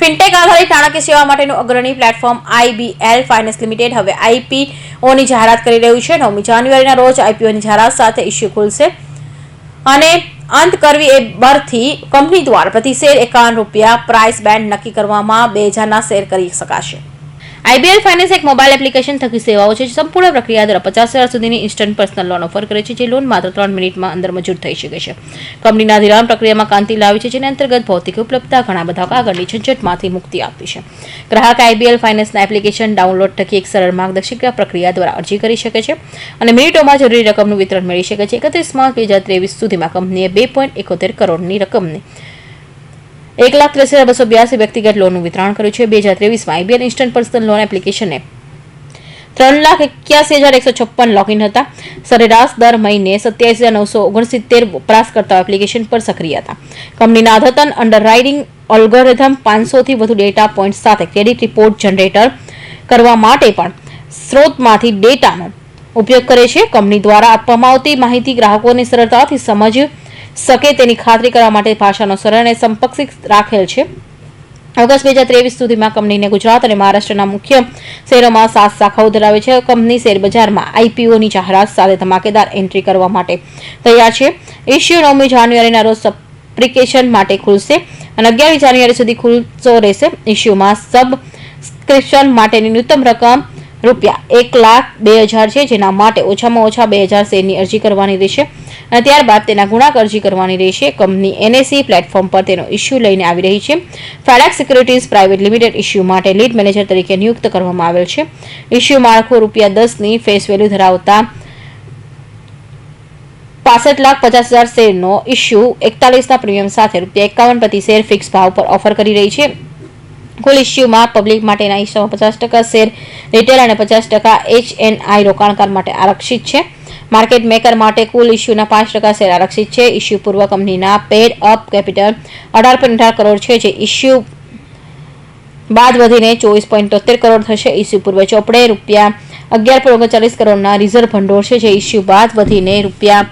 Fintech આધારિત નાણાકીય સેવા માટેનું અગ્રણી પ્લેટફોર્મ આઈબીએલ ફાઇનાન્સ લિમિટેડ. હવે આઈપીઓની જાહેરાત કરી રહ્યું છે. નવમી જાન્યુઆરીના રોજ આઈપીઓની જાહેરાત સાથે ઇસ્યુ ખુલશે. અને અંત કરવી એ બરથી કંપની દ્વારા પ્રતિ શેર એકાવન રૂપિયા પ્રાઇસ બેન્ડ નક્કી કરવામાં બે હજારના શેર કરી શકાશે. આઈબીએલ ફાઇનાન્સ એક મોબાઈલ એપ્લિકેશન થકી સેવાઓ છે સંપૂર્ણ પ્રક્રિયા દ્વારા પચાસ હજાર સુધીની ઇન્સ્ટન્ટ પર્સનલ લોન ઓફર કરે છે, જે લોન માત્ર ત્રણ મિનિટમાં અંદર મંજૂર થઈ શકે છે. કંપનીના ધિરાણ પ્રક્રિયામાં કાંતિ લાવી છે, જેની અંતર્ગત ભૌતિક ઉપલબ્ધતા ઘણા બધા કાગળની ઝંઝટમાંથી મુક્તિ આપી છે. ગ્રાહક આઈબીએલ ફાઇનાન્સના એપ્લિકેશન ડાઉનલોડ થકી એક સરળ માર્ગદર્શિકા પ્રક્રિયા દ્વારા અરજી કરી શકે છે અને મિનિટોમાં જરૂરી રકમનું વિતરણ મેળવી શકે છે. એકત્રીસ માર્ચ બે હજાર ત્રેવીસ સુધીમાં કંપનીએ બે પોઈન્ટ એકોતેર કરોડની રકમની એક લાખ ત્રીસ હજાર બસો બ્યાસી વ્યક્તિગત લોનનું વિતરણ કર્યું છે. બે હજાર ત્રેવીસમાં આઈબીએન ઇન્સ્ટન્ટ પર્સનલ લોન એપ્લિકેશને ત્રણ લાખ એક્યાસી હજાર એકસો છપ્પન લોગિન હતા. સરેરાશ દર મહિને સત્યાવીસ હજાર નવસો ઓગણસિત્તેર વપરાશકર્તાઓ એપ્લિકેશન પર સક્રિય હતા. કંપનીના અદ્યતન અંડરરાઇટિંગ ઓલ્ગોરિધમ પાંચસોથી વધુ ડેટા પોઈન્ટ સાથે ક્રેડિટ રિપોર્ટ જનરેટર કરવા માટે પણ સ્ત્રોતમાંથી ડેટાનો ઉપયોગ કરે છે. કંપની દ્વારા આપવામાં આવતી માહિતી ગ્રાહકોને સરળતાથી સમજ શકે તેની ખાતરી કરવા માટે ભાષાનો સરળ સંપક્ષિત રાખેલ છે. ઓગસ્ટ બે હજાર ત્રેવીસ સુધીમાં કંપનીને ગુજરાત અને મહારાષ્ટ્રના મુખ્ય શહેરોમાં સાત શાખાઓ ધરાવે છે. કંપની શેરબજારમાં આઈપીઓની જાહેરાત સાથે ધમાકેદાર એન્ટ્રી કરવા માટે તૈયાર છે. એશિયો નવમી જાન્યુઆરીના રોજ સપ્લિકેશન માટે ખુલશે અને અગિયારમી જાન્યુઆરી સુધી ખુલતો રહેશે. ઇશ્યુમાં સબસ્ક્રિપ્શન માટેની ન્યૂનતમ રકમ રૂપિયા એક લાખ બે હજાર છે, જેના માટે ઓછામાં ઓછા બે હજાર શેરની અરજી કરવાની રહેશે. અને ત્યારબાદ તેના ગુણાક અરજી કરવાની રહેશે. કંપની એનએસી પ્લેટફોર્મ પર તેનો ઇસ્યુ લઈને આવી રહી છે. FedEx securities private limited issue માટે લીડ મેનેજર તરીકે નિયુક્ત કરવામાં આવેલ છે. ઇસ્યુ માળખું રૂપિયા દસની ફેસ વેલ્યુ ધરાવતા પાસઠ લાખ પચાસ હજાર શેરનો ઇસ્યુ એકતાલીસના પ્રીમિયમ સાથે રૂપિયા એકાવન પ્રતિ શેર ફિક્સ ભાવ પર ઓફર કરી રહી છે. કુલ ઇસ્યુમાં પબ્લિક માટેના હિસ્સામાં પચાસ ટકા શેર રિટેલ અને પચાસ ટકા એચએનઆઈ રોકાણકાર માટે આરક્ષિત છે. માર્કેટ મેકર માટે કુલ ઇસ્યુના પાંચ ટકા શેર આરક્ષિત છે. ઇસ્યુ પૂર્વ કંપનીના પેડ અપ કેપિટલ અઢાર પોઈન્ટ અઢાર કરોડ છે, જે ઇસ્યુ બાદ વધીને ચોવીસ પોઈન્ટ તોતેર કરોડ થશે. ઇસ્યુ પૂર્વે ચોપડે રૂપિયા અગિયાર પોઈન્ટ ઓગણચાલીસ કરોડના રિઝર્વ ભંડોળ છે, જે ઇસ્યુ બાદ વધીને રૂપિયા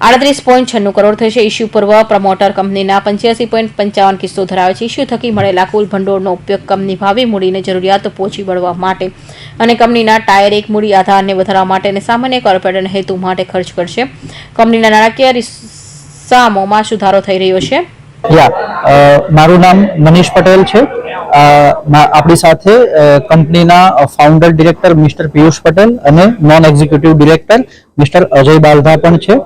આડત્રીસ પોઈન્ટ છન્નું કરોડ થશે. ઇસ્યુ પૂર્વ પ્રમોટર કંપનીના પંચ્યાસી પોઈન્ટ પંચાવન કિસ્સો ધરાવે છે. ઇસ્યુ થકી મળેલા કુલ ભંડોળનો ઉપયોગ કંપની ભાવિ મૂડીને જરૂરિયાતો પહોંચી વળવા માટે અને કંપનીના ટાયર એક મૂડી આધારને વધારવા માટે અને સામાન્ય કોર્પોરેટ હેતુ માટે ખર્ચ કરશે. કંપનીના નાણાકીય રિસામોમાં સુધારો થઈ રહ્યો છે. મારું નામ મનીષ પટેલ છે. આપણી સાથે કંપનીના founder director mister Piyush Patel અને non executive director mister Ajay Baldha પણ છે.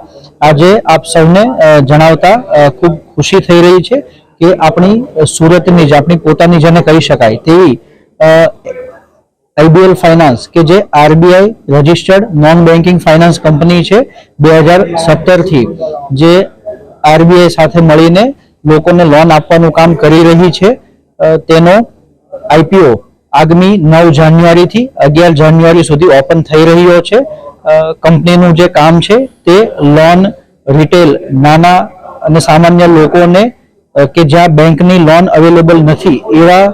આજે આપ સૌને જણાવતા ખૂબ ખુશી થઈ રહી છે કે આપણી સુરતની જ, આપણી પોતાની જેને કહી શકાય તેવી આઈબીએલ ફાઇનાન્સ કે જે RBI registered non banking finance company છે, બે હજાર સત્તરથી, જે આરબીઆઈ સાથે મળીને લોકોને લોન આપવાનું કામ કરી રહી છે. તેનો આઈપીઓ આગામી નવ જાન્યુઆરીથી અગિયાર જાન્યુઆરી સુધી ઓપન થઈ રહ્યો છે. કંપનીનું જે કામ છે તે લોન રિટેલ નાના અને સામાન્ય લોકોને કે જ્યાં બેંકની લોન અવેલેબલ નથી એવા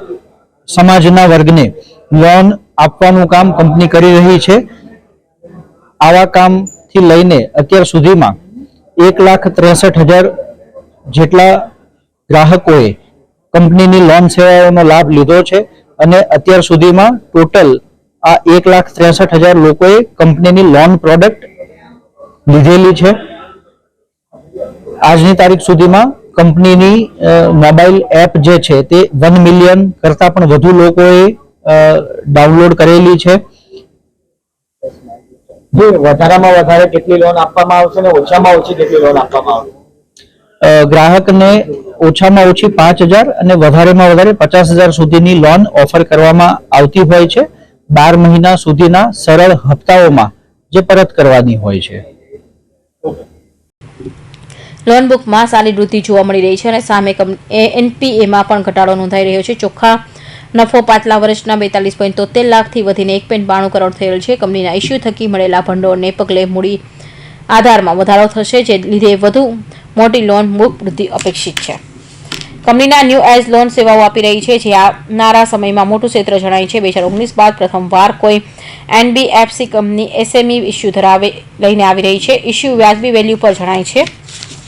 સમાજના વર્ગને લોન આપવાનું કામ કંપની કરી રહી છે. આવા કામથી લઈને અત્યાર સુધીમાં એક લાખ ત્રેસઠ હજાર જેટલા ગ્રાહકોએ કંપનીની લોન સેવાઓનો લાભ લીધો છે અને અત્યાર સુધીમાં ટોટલ આ એક લાખ ત્રેસઠ હજાર લોકોએ કંપનીની લોન પ્રોડક્ટ લીધેલી છે. આજની તારીખ સુધીમાં કંપનીની મોબાઈલ એપ જે છે તે વન મિલિયન કરતાં પણ વધુ લોકોએ ડાઉનલોડ કરેલી છે. જે વધારામાં વધારે કેટલી લોન આપવામાં આવશે ને ઓછામાં ઓછી કેટલી લોન આપવામાં આવશે? ગ્રાહકને ઓછામાં ઓછી પાંચ હજાર અને વધારેમાં વધારે પચાસ હજાર સુધીની લોન ઓફર કરવામાં આવતી હોય છે. બાર મહિના સુધીના સરળ હપ્તાઓમાં જે પરત કરવાની હોય છે. લોન બુકમાં સારી વૃદ્ધિ જોવા મળી રહી છે અને સામે એનપીએમાં પણ ઘટાડો નોંધાઈ રહ્યો છે. ચોખ્ખા નફો પાછલા વર્ષના બેતાલીસ પોઈન્ટ તોતેર લાખથી વધીને એક પોઈન્ટ બાણું કરોડ થયેલ છે. કંપનીના ઇસ્યુ થકી મળેલા ભંડોળને પગલે મૂડી આધારમાં વધારો થશે, જે લીધે વધુ મોટી લોન બુક વૃદ્ધિ અપેક્ષિત છે. કંપનીના ન્યૂ એજ લોન સેવાઓ આપી રહી છે, જે આવનારા સમયમાં મોટું ક્ષેત્ર જણાય છે. બે હજાર ઓગણીસ બાદ પ્રથમવાર કોઈ એનબીએફસી કંપની એસએમઈ ઇસ્યુ ધરાવે લઈને આવી રહી છે. ઇસ્યુ વ્યાજબી વેલ્યુ પર જણાય છે.